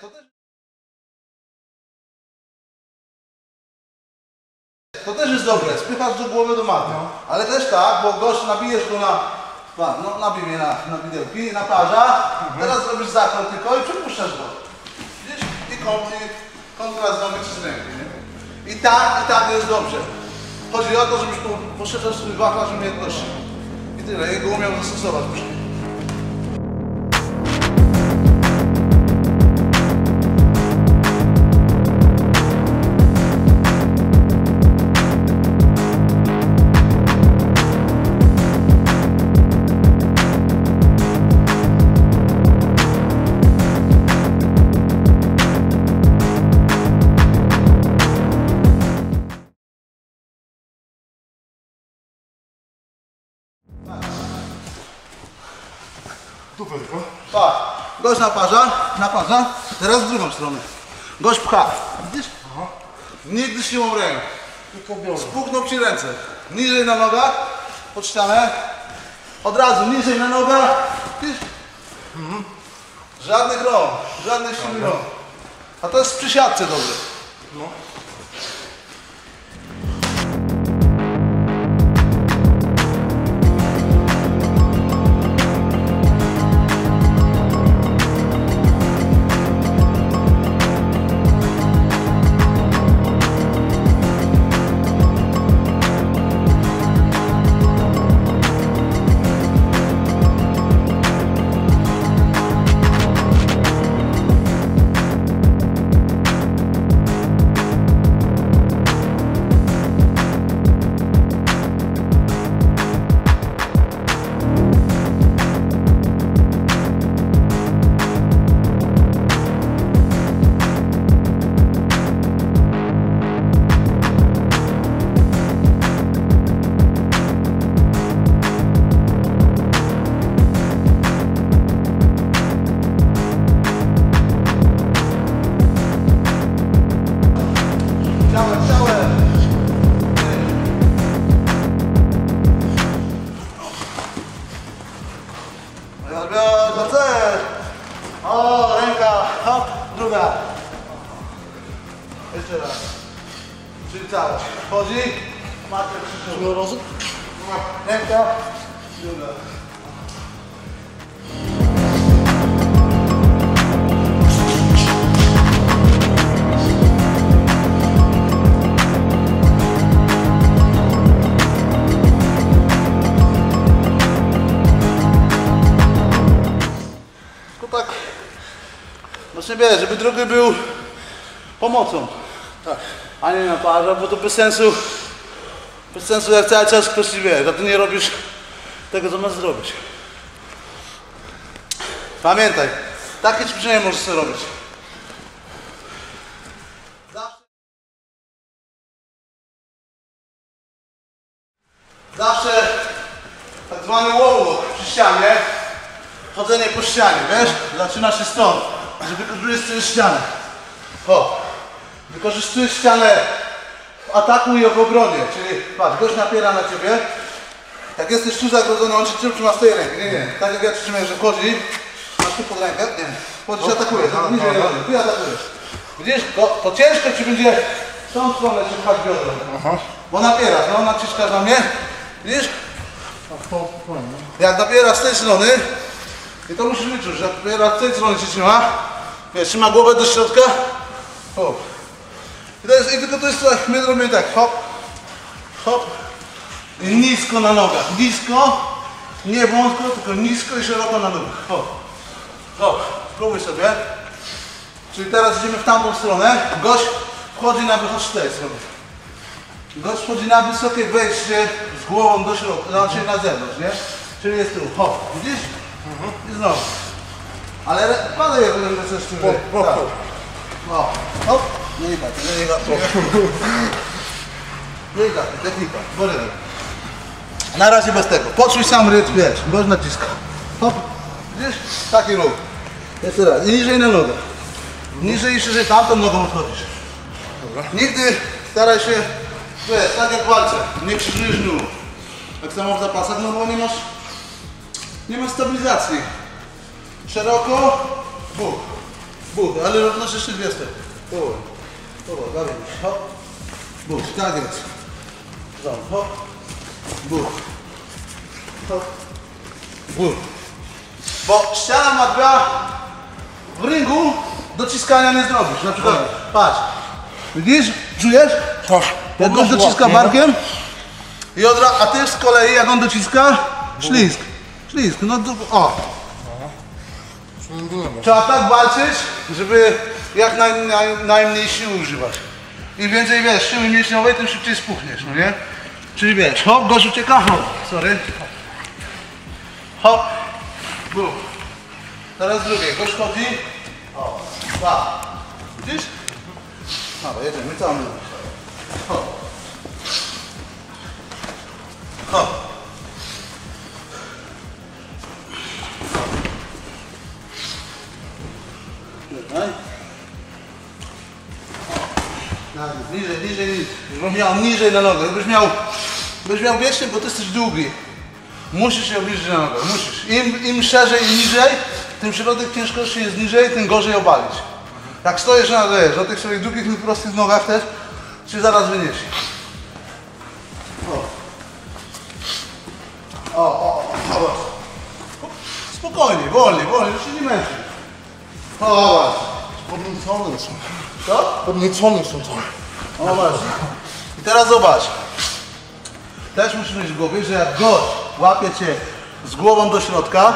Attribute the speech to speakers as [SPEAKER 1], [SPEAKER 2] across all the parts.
[SPEAKER 1] to też... To też jest dobre, spychasz do głowy do maty. Ale też tak, bo gość nabijesz go na... No nabij mnie na, na widełki, na parza. Teraz robisz zakręt tylko i przepuszczasz go. Widzisz? I, kon, i kontra z nogi czy z ręki, nie? I tak, i tak jest dobrze. Chodzi o to, żebyś po- poszerzał swój wachlarz umiejętności. I tyle, i go umiał zastosować później.
[SPEAKER 2] Dupę tylko.
[SPEAKER 1] Tak. Gość naparza, naparza. Teraz w drugą stronę. Gość pcha. Widzisz? Nigdy siłą ręk.
[SPEAKER 2] Tylko biorę.
[SPEAKER 1] Puknął ci ręce. Niżej na nogach, pod ścianę. Od razu niżej na nogach. Widzisz? Żadnych rąk, żadnych siły rąk. A to jest przysiadce dobre.
[SPEAKER 2] No.
[SPEAKER 1] Odbior, to chcesz. O, ręka, hop, druga. Jeszcze raz. Czyli całość. Wchodzi.
[SPEAKER 2] Tyle razy?
[SPEAKER 1] Ręka, druga. Wiesz, żeby drugi był pomocą. Tak. A nie naparza, bo to bez sensu. Bez sensu jak cały czas ktoś ci wie, a ty nie robisz tego, co masz zrobić. Pamiętaj, takie ćwiczenie możesz sobie robić. Zawsze, zawsze tak zwany wall przy ścianie, chodzenie po ścianie, wiesz? Zaczyna się stąd, że wykorzystujesz ścianę. O, wykorzystujesz ścianę w ataku i w obronie, czyli patrz, gość napiera na ciebie, jak jesteś tu zagrodzony, on cię trzyma z tej ręki, nie, nie, tak jak ja trzymam, że wchodzi, masz tu pod rękę, nie, wchodzisz, atakujesz, no, niżej nie chodzi, ty atakujesz. Widzisz, to, to ciężko ci będzie w tą stronę się pchać biodrem, bo napierasz, no, naciskasz na mnie, widzisz,
[SPEAKER 2] to fajnie.
[SPEAKER 1] jak napierasz z tej strony, i to musisz wyczuć, że jak napierasz z tej strony się trzyma, wiesz, trzyma głowę do środka, hop. I, to jest, i tylko to jest tak, my robimy tak, hop, hop, i nisko na nogach, nisko, nie wąsko, tylko nisko i szeroko na nogach, hop, hop, spróbuj sobie. Czyli teraz idziemy w tamtą stronę, gość wchodzi na wychód z tej strony. Gość wchodzi na wysokie wejście z głową do środka, znaczy na zewnątrz, nie? Czyli jest tu, hop, widzisz? I znowu. Ale jak będę coś tu
[SPEAKER 2] Po- po-
[SPEAKER 1] tak.
[SPEAKER 2] po.
[SPEAKER 1] O, hop, nie tak, nie tak. Nie tak, technika, borylek. Na razie bez tego. Poczuj sam rytm, wiesz, gość naciska. Hop, widzisz? Taki ruch. Jeszcze raz, i niżej na nogę. Niżej i szerzej tamtą nogą odchodzisz. Nigdy staraj się, wiesz, tak jak walce, nie krzyżujesz nóg. Tak samo w zapasach, no bo nie masz, nie masz stabilizacji. Szeroko, buch, Buch, ale równocześnie dwie stopy. Powoli. Powoli, dalej. Hop. Buch, tak jest. Znowu, hop. Buch. Hop. Buch. Bo ściana ma dwa w ringu dociskania nie zrobisz. Na przykład, patrz. Widzisz? Czujesz?
[SPEAKER 2] Tak.
[SPEAKER 1] Jak on dociska barkiem i od ra- a ty z kolei jak on dociska, ślizg. Ślizg, no to, o. Trzeba tak walczyć, żeby jak naj, naj, najmniej siły używać. Im więcej wiesz, siły mięśniowej, tym szybciej spuchniesz, no nie? Czyli wiesz, hop, gość ucieka, hop, sorry. Hop, bum. Teraz drugie, gość chodzi, o, dwa. Widzisz? Dobra, jedziemy, co robić? Hop. Hop. Niżej, niżej, niżej. Żebyś miał niżej na nogę. Gdybyś miał, byś miał wiecznie, bo ty jesteś długi. Musisz ją niżej na nogę, musisz. Im, Im szerzej i niżej, tym środek ciężkości jest niżej, tym gorzej obalić. Jak stoisz na, wiesz, na tych swoich długich i prostych nogach też, się zaraz wyniesie. O. O, o, o. Spokojnie, wolniej, wolniej, już się nie męczy. O, właśnie.
[SPEAKER 2] Podniecone są.
[SPEAKER 1] Co?
[SPEAKER 2] Podniecone są to.
[SPEAKER 1] O właśnie. I teraz zobacz. Też musisz mieć w głowie, że jak gość łapie cię z głową do środka,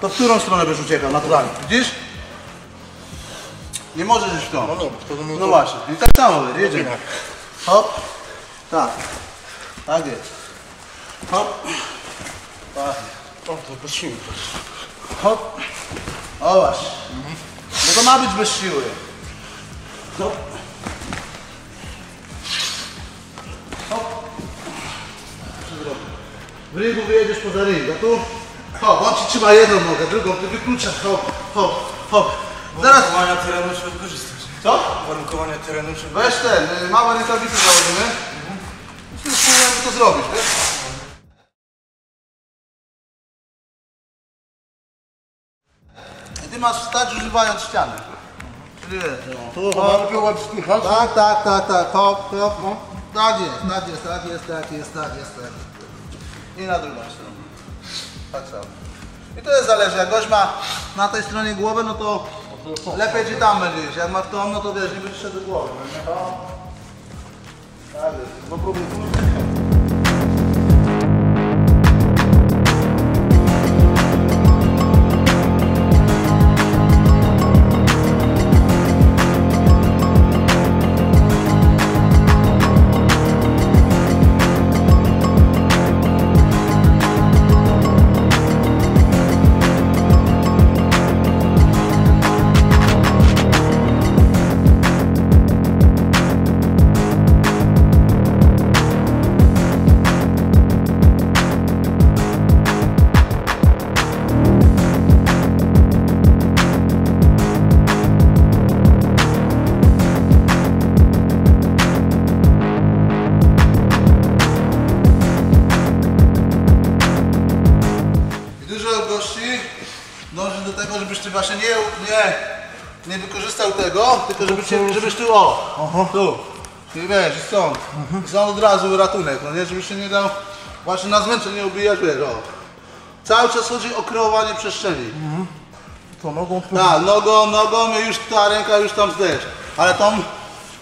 [SPEAKER 1] to w którą stronę będziesz uciekał naturalnie. Widzisz? Nie możesz iść w tą.
[SPEAKER 2] No
[SPEAKER 1] No właśnie. I tak samo jedziemy. Hop. Tak. Tak jest. Hop. Ładnie.
[SPEAKER 2] O, to bez siły.
[SPEAKER 1] Hop. O właśnie. No to ma być bez siły. Hop. W ringu wyjedziesz poza ring, a tu hop, on ci trzyma jedną nogę, drugą, ty wykluczasz, hop, hop, hop. Zaraz,
[SPEAKER 3] Warunkowania terenu trzeba wykorzystać.
[SPEAKER 1] co?
[SPEAKER 3] Warunkowania terenu trzeba...
[SPEAKER 1] Weź ten, y, małe rękawice założymy. I spróbujemy to zrobić, wiesz? Ty masz wstać używając ściany. Czyli wiesz, no.
[SPEAKER 2] Tu spychać.
[SPEAKER 1] Tak, tak, tak, tak, hop, hop, no. Tak jest, tak jest, tak jest, tak jest, tak jest, tak jest. I na drugą stronę. Tak samo. I to jest zależy, jak gość ma na tej stronie głowę, no to lepiej ci tam będzie iść. Jak ma w tą, no to wiesz, nie będziesz szedł do głowy. no. Tak jest. No próbuj ty właśnie nie, nie, nie wykorzystał tego, tylko żebyś, się, żebyś tu o, tu. I wiesz, i stąd. I stąd od razu ratunek, no nie, żebyś się nie dał właśnie na zmęczenie ubijać, wiesz, o. Cały czas chodzi o kreowanie przestrzeni.
[SPEAKER 2] To nogą.
[SPEAKER 1] Tak, nogą, nogą i już ta ręka już tam zdejesz. Ale tą,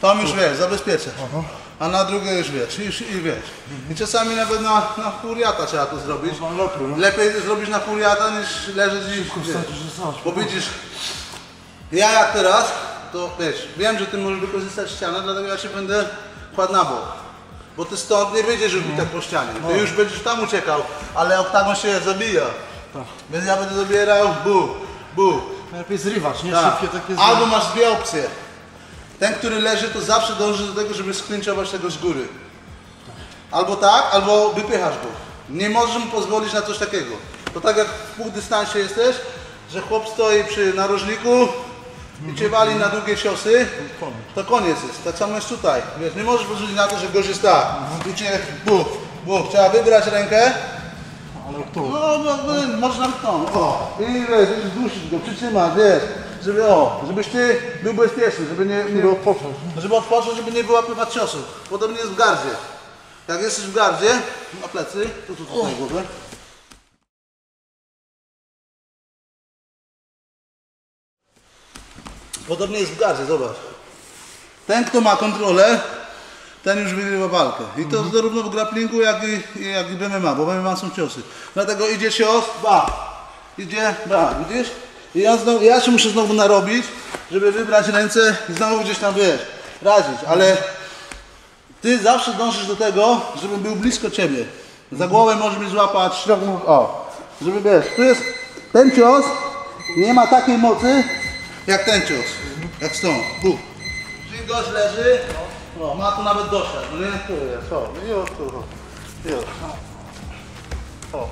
[SPEAKER 1] tą już wiesz, zabezpieczę. A na drugie już wiesz, i, już- i wiesz. I czasami nawet na, na furiata trzeba to zrobić.
[SPEAKER 2] No, lepiej, no.
[SPEAKER 1] Lepiej zrobić na furiata niż leżeć i. Bo widzisz, ja jak teraz, to wiesz, wiem, że ty możesz wykorzystać ścianę, dlatego ja się będę kładł na bok. Bo ty stąd nie wyjdziesz już mi tak po ścianie. Ty już będziesz tam uciekał, ale oktagon się zabija. Więc ja będę zabierał, bu, bu.
[SPEAKER 2] Lepiej zrywać, nie?
[SPEAKER 1] Tak.
[SPEAKER 2] Szybkie takie
[SPEAKER 1] Albo masz dwie opcje. Ten, który leży, to zawsze dąży do tego, żeby sklinczować tego z góry. Albo tak, albo wypychasz go. Nie możesz mu pozwolić na coś takiego. To tak jak w pół dystansie jesteś, że chłop stoi przy narożniku i cię wali na długie ciosy, to koniec jest. Tak samo jest tutaj. Wiesz, nie możesz pozwolić na to, że gość jest tak. I cię buch, buch. Trzeba wybrać rękę.
[SPEAKER 2] Ale tu.
[SPEAKER 1] No, no, no może nawet tą. O. I wiesz, dusić go, przytrzymać, wiesz. Żeby o, żebyś ty był bezpieczny, żeby nie, nie
[SPEAKER 2] Żeby odpocząć.
[SPEAKER 1] żeby odpocząć, żeby nie wyłapywać ciosów. Podobnie jest w gardzie. Jak jesteś w gardzie, na plecy, to tu tutaj głowę. Podobnie jest w gardzie, zobacz. Ten, kto ma kontrolę, ten już wygrywa walkę. I to zarówno w grapplingu, jak i, jak i w MMA, bo w MMA są ciosy. Dlatego idzie cios, ba, idzie, ba, widzisz? I ja, znowu, ja się muszę znowu narobić, żeby wybrać ręce i znowu gdzieś tam, wiesz, razić, ale ty zawsze dążysz do tego, żebym był blisko ciebie. Za głowę możesz mnie złapać,
[SPEAKER 2] Tak o.
[SPEAKER 1] żeby wiesz, tu jest ten cios, nie ma takiej mocy, jak ten cios, jak stąd. Bum. Czyli gość leży, o, ma tu nawet dosiad, no nie?
[SPEAKER 2] Tu jest, o. Już tu. Już. O.